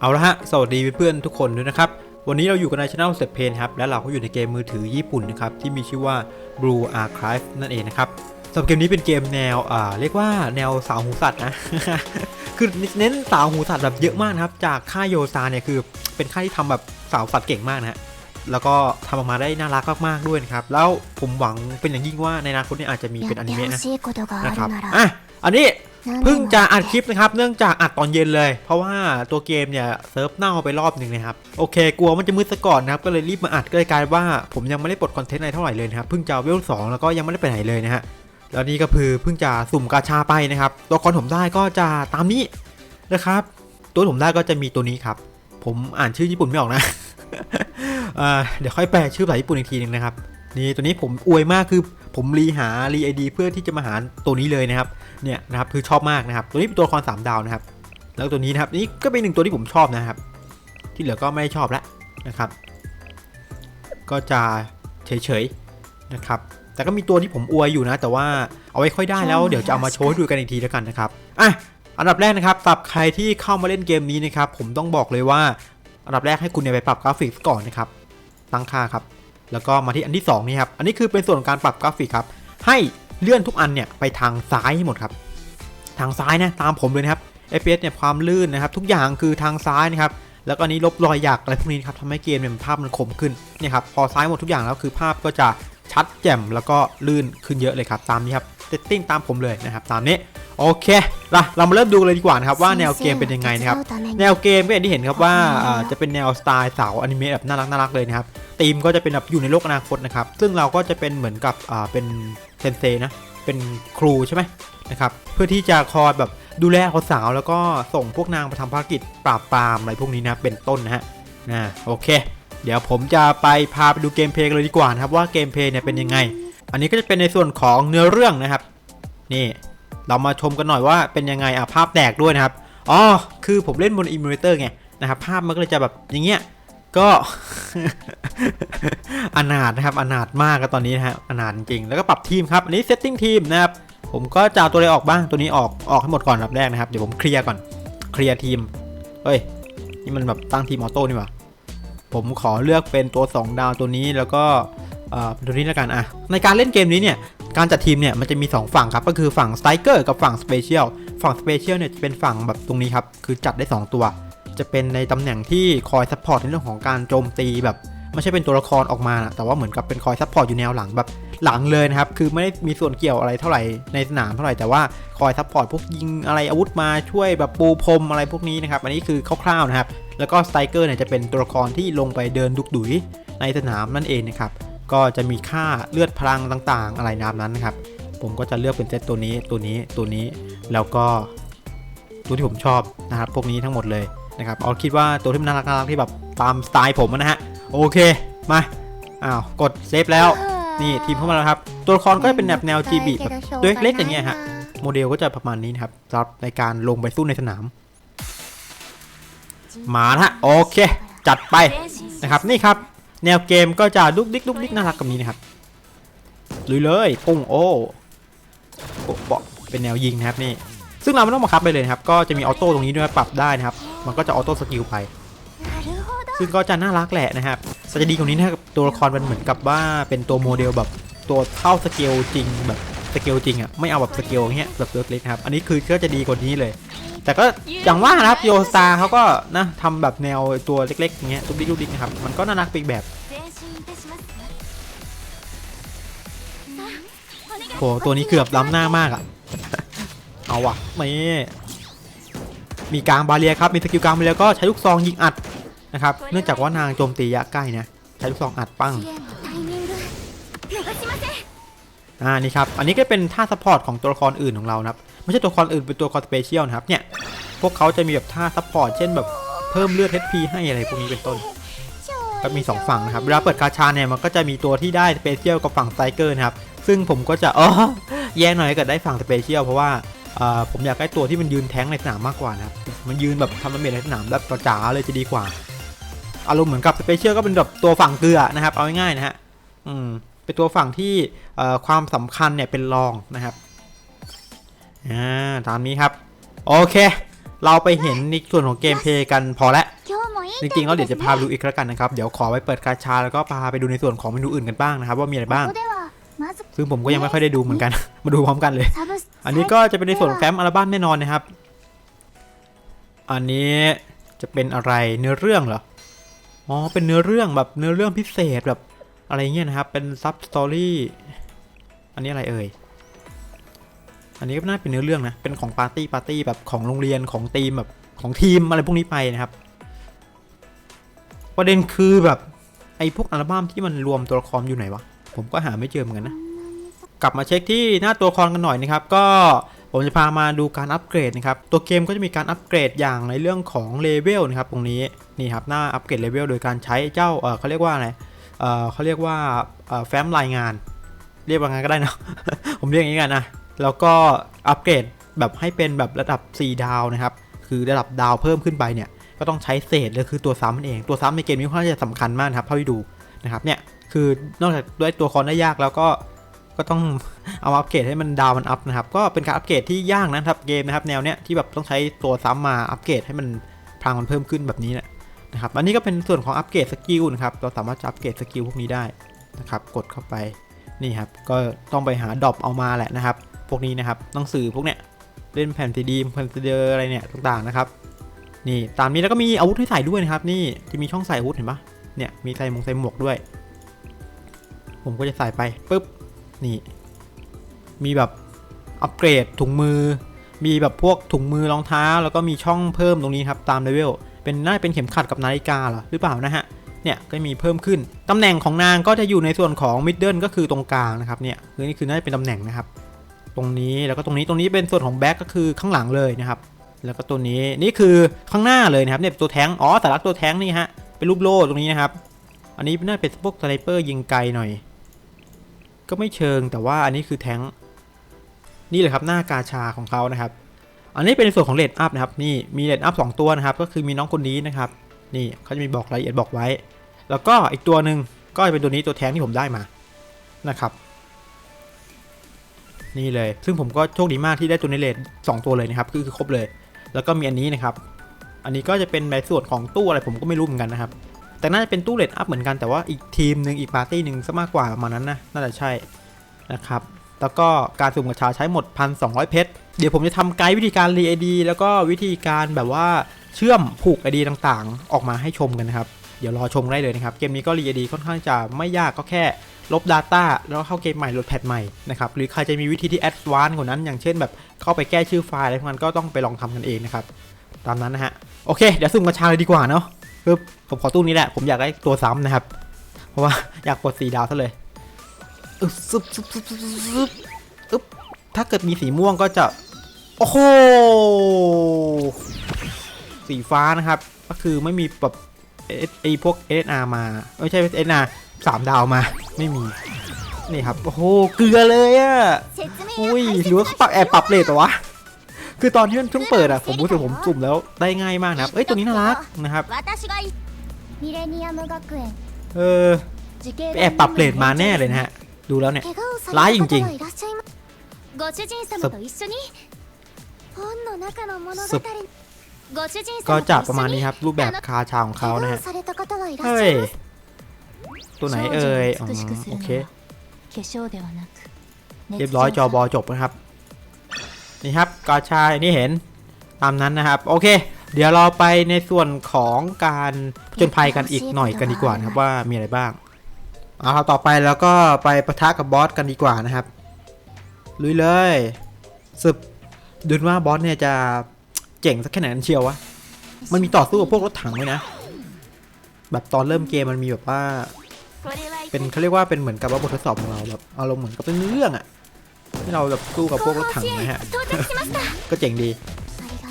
เอาละฮะ สวัสดีเพื่อนๆทุกคนด้วยนะครับ วันนี้เราอยู่กันในช่องสเซ p เพนครับ และเราก็อยู่ในเกมมือถือญี่ปุ่นนะครับ ที่มีชื่อว่า Blue Archive นั่นเองนะครับสำหรับเกมนี้เป็นเกมแนวอ่าเรียกว่าแนวสาวหูสัตว์นะ คือเน้นสาวหูสัตว์แบบเยอะมากครับ จากค่ายโยซาเนี่ยคือเป็นค่ายที่ทำแบบสาวสัตว์เก่งมากนะฮะ แล้วก็ทำออกมาได้น่ารักมากๆด้วยนะครับ แล้วผมหวังเป็นอย่างยิ่งว่าในอนาคตนี้อาจจะมีเป็นอนิเมะนะนะครับ อะ อันนี้ เพิ่งจะอัดคลิปนะครับเนื่องจากอัดตอนเย็นเลย เพราะว่าตัวเกมเนี่ยเซิร์ฟเน่าไปรอบหนึ่งนะครับโอเค กลัวมันจะมืดซะก่อนนะครับก็เลยรีบมาอัดก็เลยกลายว่าผมยังไม่ได้ปลดคอนเทนต์อะไรเท่าไหร่เลยนะครับเพิ่งจะเวลสองแล้วก็ยังไม่ได้ไปไหนเลยนะฮะแล้วนี่ก็คือเพิ่งจะสุ่มกาชาไปนะครับตัวละครผมได้ก็จะตามนี้นะครับตัวผมได้ก็จะมีตัวนี้ครับ ผมอ่านชื่อญี่ปุ่นไม่ออกนะเดี๋ยวค่อยแปลชื่อภาษาญี่ปุ่นอีกทีหนึงนะครับนี่ตัวนี้ผมอวยมากคือ ผมรีหารีไอดีเพื่อที่จะมาหาตัวนี้เลยนะครับเนี่ยนะครับคือชอบมากนะครับ ตัวนี้เป็นตัวละคร3ดาวนะครับ แล้วตัวนี้นะครับนี่ก็เป็นหนึ่งตัวที่ผมชอบนะครับ ที่เหลือก็ไม่ได้ชอบแล้วนะครับ ก็จะเฉยๆนะครับแต่ก็มีตัวที่ผมอวยอยู่นะ แต่ว่าเอาไว้ค่อยได้แล้วเดี๋ยวจะเอามาโชว์ให้ดูกันอีกทีแล้วกันนะครับอะอันดับแรกนะครับสำหรับใครที่เข้ามาเล่นเกมนี้นะครับผมต้องบอกเลยว่าอันดับแรกให้คุณเนี่ยไปปรับกราฟิกก่อนนะครับตั้งค่าครับ แล้วก็มาที่อันที่2นี่ครับอันนี้คือเป็นส่วนของการปรับกราฟิกครับให้เลื่อนทุกอันเนี่ยไปทางซ้ายให้หมดครับ ทางซ้ายนะตามผมเลยนะครับ FPS เนี่ยความลื่นนะครับทุกอย่างคือทางซ้ายนะครับแล้วก็อันนี้ลบรอยหยักอะไรพวกนี้ครับทำให้เกมเนี่ยภาพมันคมขึ้นเนี่ยครับพอซ้ายหมดทุกอย่างแล้วคือภาพก็จะชัดแจ่มแล้วก็ลื่นขึ้นเยอะเลยครับตามนี้ครับเซตติ้งตามผมเลยนะครับตามนี้ โอเคล่ะเรามาเริ่มดูเลยดีกว่านะครับว่าแนวเกมเป็นยังไงนะครับ แนวเกมก็อย่างที่เห็นครับว่าจะเป็นแนวสไตล์สาวอนิเมะแบบน่ารักน่ารักเลยนะครับธีมก็จะเป็นแบบอยู่ในโลกอนาคตนะครับ ซึ่งเราก็จะเป็นเหมือนกับเป็นเซนเซนะเป็นครูใช่ไหมนะครับเพื่อที่จะคอยแบบดูแลสาวแล้วก็ส่งพวกนางไปทำภารกิจปราบปรามอะไรพวกนี้นะเป็นต้นนะฮะนะโอเค เดี๋ยวผมจะไปพาไปดูเกมเพลย์เลยดีกว่านะครับว่าเกมเพลย์เนี่ยเป็นยังไง อันนี้ก็จะเป็นในส่วนของเนื้อเรื่องนะครับ นี่ เรามาชมกันหน่อยว่าเป็นยังไงอะภาพแตกด้วยนะครับอ๋อคือผมเล่นบนอิมูเลเตอร์ไงนะครับภาพมันก็เลยจะแบบอย่างเงี้ยก็อนาถนะครับอนาถมากครับตอนนี้นะฮะอนาถจริงแล้วก็ปรับทีมครับอันนี้เซตติ้งทีมนะครับผมก็จะเอาตัวอะไรออกบ้างตัวนี้ออกออกให้หมดก่อนอันดับแรกนะครับเดี๋ยวผมเคลียร์ก่อนเคลียร์ทีมเฮ้ยนี่มันแบบตั้งทีมออโต้นี่หว่าผมขอเลือกเป็นตัว 2 ดาวตัวนี้แล้วก็เอ่อตัวนี้แล้วกันอะในการเล่นเกมนี้เนี่ย การจัดทีมเนี่ยมันจะมี 2 ฝั่งครับ ก็คือฝั่งสไตรเกอร์กับฝั่งสเปเชียลฝั่งสเปเชียลเนี่ยจะเป็นฝั่งแบบตรงนี้ครับ คือจัดได้ 2 ตัว จะเป็นในตำแหน่งที่คอยซัพพอร์ตในเรื่องของการโจมตีแบบไม่ใช่เป็นตัวละครออกมานะแต่ว่าเหมือนกับเป็นคอยซัพพอร์ตอยู่แนวหลังแบบหลังเลยนะครับ คือไม่ได้มีส่วนเกี่ยวอะไรเท่าไหร่ในสนามเท่าไหร่ แต่ว่าคอยซัพพอร์ตพวกยิงอะไรอาวุธมาช่วยแบบปูพรมอะไรพวกนี้นะครับ อันนี้คือคร่าวๆนะครับ แล้วก็สไตรเกอร์เนี่ยจะเป็นตัวละครที่ลงไปเดินดุกดุยในสนามนั่นเองนะครับ ก็จะมีค่าเลือดพลังต่างๆ อะไรนามนั้นนะครับ ผมก็จะเลือกเป็นเซตตัวนี้ตัวนี้ตัวนี้แล้วก็ตัวที่ผมชอบนะครับพวกนี้ทั้งหมดเลยนะครับเอาคิดว่าตัวที่มันน่ารักน่ารักที่แบบตามสไตล์ผมนะฮะโอเคมาอ้าวกดเซฟแล้วนี่ทีมเข้ามาแล้วครับ ตัวละครก็จะเป็นแบบแนว GB แบบตัวเล็กๆอย่างเงี้ยฮะโมเดลก็จะประมาณนี้นะครับสำหรับในการลงไปสู้ในสนาม มาละฮะโอเค จัดไปนะครับนี่ครับ แนวเกมก็จะลุกดิกลุกดิกน่ารักกับนี้นะครับลุยเลยปุ้งโอ้บอเป็นแนวยิงนะครับนี่ซึ่งเราไม่ต้องบังคับไปเลยนะครับก็จะมีออโต้ตรงนี้ด้วยปรับได้นะครับ มันก็จะออโต้สกิลไป ซึ่งก็จะน่ารักแหละนะครับสจะดีตรงนี้นะตัวละครมันเหมือนกับว่าเป็นตัวโมเดลแบบตัวเท่าสเกลจริงแบบสเกลจริงอะไม่เอาแบบสเกลเงี้ยแบบเล็กๆครับอันนี้คือก็จะดีกว่านี้เลย แต่ก็อย่างว่านะครับโยซาเขาก็นะทำแบบแนวตัวเล็กๆอย่างเงี้ยตุ๊กดิ๊กตุ๊บดิ๊กนะครับ มันก็น่ารักปอีกแบบโหตัวนี้เกือบล้ำหน้ามากอะเอาวะนี่มีกลางบาเรียครับมีสกิลกลางบาเรียก็ใช้ลูกซองยิงอัดนะครับ เนื่องจากว่านางโจมตียะใกล้นะใช้ลูกซองอัดปั้งอ่านี่ครับ อันนี้ก็เป็นท่าสปอร์ตของตัวละครอื่นของเรานะครับ ไม่ใช่ตัวละครอื่นเป็นตัวละครสเปเชียลนะครับเนี่ยพวกเขาจะมีแบบท่าซัพพอร์ตเช่นแบบเพิ่มเลือด HP ให้อะไรพวกนี้เป็นต้นก็มี 2 ฝั่งนะครับเวลาเปิดกาชาเนี่ยมันก็จะมีตัวที่ได้สเปเชียลกับฝั่งไตรเกอร์นะครับซึ่งผมก็จะอ๋อแย่หน่อยเกิดได้ฝั่งสเปเชียลเพราะว่าอ่อผมอยากได้ตัวที่มันยืนแท้งในสนามมากกว่านะครับมันยืนแบบทำดาเมจในสนามแบบจ๋าเลยจะดีกว่าอารมณ์เหมือนกับสเปเชียลก็เป็นแบบตัวฝั่งเกลือนะครับเอาง่ายๆนะฮะอืมเป็นตัวฝั่งที่อ่อความสำคัญเนี่ยเป็นรองนะครับ ตามนี้ครับ โอเค เราไปเห็นในส่วนของเกมเพย์กันพอแล้วจริงๆแล้วเดี๋ยวจะพาดูอีกแล้วกันนะครับ เดี๋ยวขอไปเปิดกาชาแล้วก็พาไปดูในส่วนของเมนูอื่นกันบ้างนะครับ ว่ามีอะไรบ้าง ซึ่งผมก็ยังไม่ค่อยได้ดูเหมือนกัน มาดูพร้อมกันเลย อันนี้ก็จะเป็นในส่วนแฟ้มอัลบั้มแน่นอนนะครับ อันนี้จะเป็นอะไรเนื้อเรื่องเหรอ อ๋อ เป็นเนื้อเรื่องแบบเนื้อเรื่องพิเศษแบบอะไรเงี้ยนะครับ เป็นซับสตอรี่ อันนี้อะไรเอ่ย อันนี้ก็น่าเป็นเนื้อเรื่องนะ เป็นของปาร์ตี้ปาร์ตี้แบบของโรงเรียนของทีมแบบของทีมอะไรพวกนี้ไปนะครับประเด็นคือแบบไอ้พวกอัลบั้มที่มันรวมตัวละครอยู่ไหนวะ ผมก็หาไม่เจอเหมือนกันนะ กลับมาเช็คที่หน้าตัวละครกันหน่อยนะครับ ก็ผมจะพามาดูการอัปเกรดนะครับ ตัวเกมก็จะมีการอัปเกรดอย่างในเรื่องของเลเวลนะครับตรงนี้นี่ครับหน้าอัปเกรดเลเวลโดยการใช้เจ้าเออเขาเรียกว่าอะไรเออเขาเรียกว่าแฟ้มรายงาน เรียกว่าไงก็ได้นะ ผมเรียกอย่างนี้กันนะ แล้วก็อัปเกรดแบบให้เป็นแบบระดับ 4 ดาวนะครับ คือระดับดาวเพิ่มขึ้นไปเนี่ย ก็ต้องใช้เศษเลยคือตัวซ้ำมันเอง ตัวซ้ำในเกมนี้ค่อนข้างจะสำคัญมากนะครับเท่าที่ดูนะครับเนี่ยคือนอกจากด้วยตัวละครได้ยากแล้วก็ก็ต้องเอามาอัปเกรดให้มันดาวมันอัพนะครับ ก็เป็นการอัปเกรดที่ยากนะครับเกมนะครับแนวเนี้ยที่แบบต้องใช้ตัวซ้ำมาอัปเกรดให้มันพลังมันเพิ่มขึ้นแบบนี้แหละนะครับอันนี้ก็เป็นส่วนของอัปเกรดสกิลนะครับเราสามารถจะอัปเกรดสกิลพวกนี้ได้นะครับกดเข้าไปนี่ครับก็ต้องไปหาดรอปเอามาแหละนะครับ พวกนี้นะครับหนังสือพวกเนี้ยเล่นแผ่นซีดีแผ่นซีดีอะไรเนี่ยต่างๆนะครับนี่ตามนี้แล้วก็มีอาวุธให้ใส่ด้วยนะครับ นี่จะมีช่องใส่อาวุธเห็นปะเนี่ยมีใส่หมวกใส่หมวกด้วย ผมก็จะใส่ไปปุ๊บนี่ มีแบบอัปเกรดถุงมือ มีแบบพวกถุงมือรองเท้า แล้วก็มีช่องเพิ่มตรงนี้ครับตามเลเวลเป็นน่าจะเป็นเข็มขัดกับนาฬิกาหรอหรือเปล่านะฮะเนี่ยก็มีเพิ่มขึ้นตำแหน่งของนางก็จะอยู่ในส่วนของมิดเดิลก็คือตรงกลางนะครับเนี่ยคือนี่คือน่าจะเป็นตำแหน่งนะครับ รงนี้แล้วก็ตรงนี้ตรงนี้เป็นส่วนของแบ็กก็คือข้างหลังเลยนะครับ แล้วก็ตัวนี้นี่คือข้างหน้าเลยนะครับเนี่ยตัวแท้งอ๋อสัญลักตัวแท้งนี่ฮะเป็นรูปโล่ตรงนี้นะครับ อันนี้น่าเป็นพวกสไนเปอร์ยิงไกลหน่อย ก็ไม่เชิงแต่ว่าอันนี้คือแท้งนี่เลยครับหน้ากาชาของเขานะครับ อันนี้เป็นในส่วนของเลดอัพนะครับนี่มีเลดอัพสองตัวนะครับ ก็คือมีน้องคนนี้นะครับ นี่เขาจะมีบอกรายละเอียดบอกไว้ แล้วก็อีกตัวหนึ่งก็จะเป็นตัวนี้ตัวแท้งที่ผมได้มานะครับ นี่เลย ซึ่งผมก็โชคดีมากที่ได้ตัวในเลดสองตัวเลยนะครับคือคือครบเลย แล้วก็มีอันนี้นะครับ อันนี้ก็จะเป็นในส่วนของตู้อะไรผมก็ไม่รู้เหมือนกันนะครับ แต่น่าจะเป็นตู้เลดอัพเหมือนกันแต่ว่าอีกทีมหนึ่งอีกปาร์ตี้หนึ่งซะมากกว่าประมาณนั้นนะน่าจะใช่นะครับแล้วก็การสุ่มกระชาใช้หมด 1,200 เพชร เดี๋ยวผมจะทำไกด์วิธีการรีไอดีแล้วก็วิธีการแบบว่าเชื่อมผูกไอดีต่างๆ ออกมาให้ชมกันนะครับ เดี๋ยวรอชมได้เลยนะครับ เกมนี้ก็รีไอดีค่อนข้างจะไม่ยากก็แค่ ลบ Data แล้วเข้าเกมใหม่โหลดแพทใหม่นะครับหรือใครจะมีวิธีที่แอดวานซ์กว่านั้น อย่างเช่นแบบเข้าไปแก้ชื่อไฟล์อะไรพวกนั้นก็ต้องไปลองทำกันเองนะครับตามนั้นนะฮะโอเคเดี๋ยวสุ่มกระชาเลยดีกว่าเนาะปึ๊บผมขอตู้นี้แหละผมอยากได้ตัวซ้ำนะครับ เพราะว่าอยากกดสีดาวซะเลยอึ๊บซึบซึบซึบซึบซึบอึ๊บถ้าเกิดมีสีม่วงก็จะโอ้โหสีฟ้านะครับ ก็คือไม่มีแบบไอพวก SNR มาไม่ใช่ SNR สา สามดาวมาไม่มี นี่ครับ โอ้โห เกลือเลยอะ่ะอุ้ยหรือว่าเขาปรับแอบปรับเลทแต่วะ คือตอนที่มันเพิ่งเปิดอะผมรู้สึกผมจุ่มแล้วได้ง่ายมากนะเอ้ย ตัวนี้น่ารักนะครับ เออแอบปรับเลทมาแน่เลยนะฮะ ดูแล้วเนี่ย ร้ายจริงๆก็จะประมาณนี้ครับ รูปแบบคาชาของเขานะฮะ เฮ้ย ตัวไหนเอ่ยโอเคเรียบร้อยจอบอจบนะครับ นี่ครับกาชายนี่เห็นตามนั้นนะครับ โอเค เดี๋ยวเราไปในส่วนของการผจญภัยกันอีกหน่อยกันดีกว่านะครับว่ามีอะไรบ้างเอาครับต่อไปแล้วก็ไปปะทะกับบอสกันดีกว่านะครับลุยเลยสึบดูว่าบอสเนี่ยจะเจ๋งสักแค่ไหนเชียววะมันมีต่อสู้กับพวกรถถังไหมนะ แบบตอนเริ่มเกมมันมีแบบว่า เป็นเขาเรียกว่าเป็นเหมือนกับว่าบททดสอบของเราแบบอารมณ์เหมือนกับเป็นเรื่องอะที่เราแบบสู้กับพวกรถถังนะฮะ ก็เจ๋งดี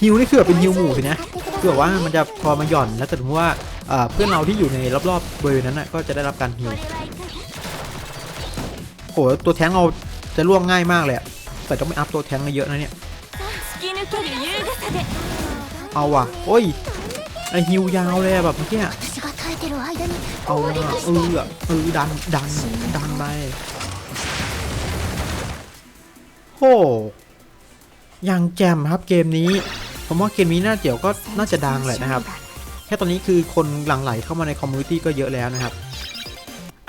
ฮิวนี่คือแบบเป็นฮิวหมู่สินะคือแบบว่ามันจะพอมาหย่อนแล้วสมมติว่าเพื่อนเราที่อยู่ในรอบๆบริเวณนั้นนะก็จะได้รับการฮิวโอ้ตัวแท้งเราจะล่วงง่ายมากเลยแต่ต้องไม่อัพตัวแท้งเยอะนะเนี่ยเอาว่ะโอ้ยไอฮิวยาวเลยแบบเมื่อกี้ เอาเออเออดันดันดันไปโหยังแจมครับเกมนี้ผมว่าเกมนี้น่าเดี๋ยวก็น่าจะดังแหละนะครับ แค่ตอนนี้คือคนหลั่งไหลเข้ามาในคอมมูนิตี้ก็เยอะแล้วนะครับ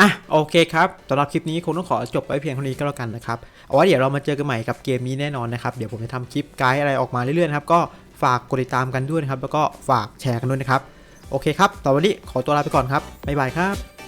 อะโอเคครับสำหรับคลิปนี้คงต้องขอจบไว้เพียงเท่านี้ก็แล้วกันนะครับเอาไว้เดี๋ยวเรามาเจอกันใหม่กับเกมนี้แน่นอนนะครับเดี๋ยวผมจะทำคลิปไกด์อะไรออกมาเรื่อยๆครับก็ฝากกดติดตามกันด้วยนะครับแล้วก็ฝากแชร์กันด้วยนะครับ โอเคครับต่อวันนี้ขอตัวลาไปก่อนครับบ๊ายบายครับ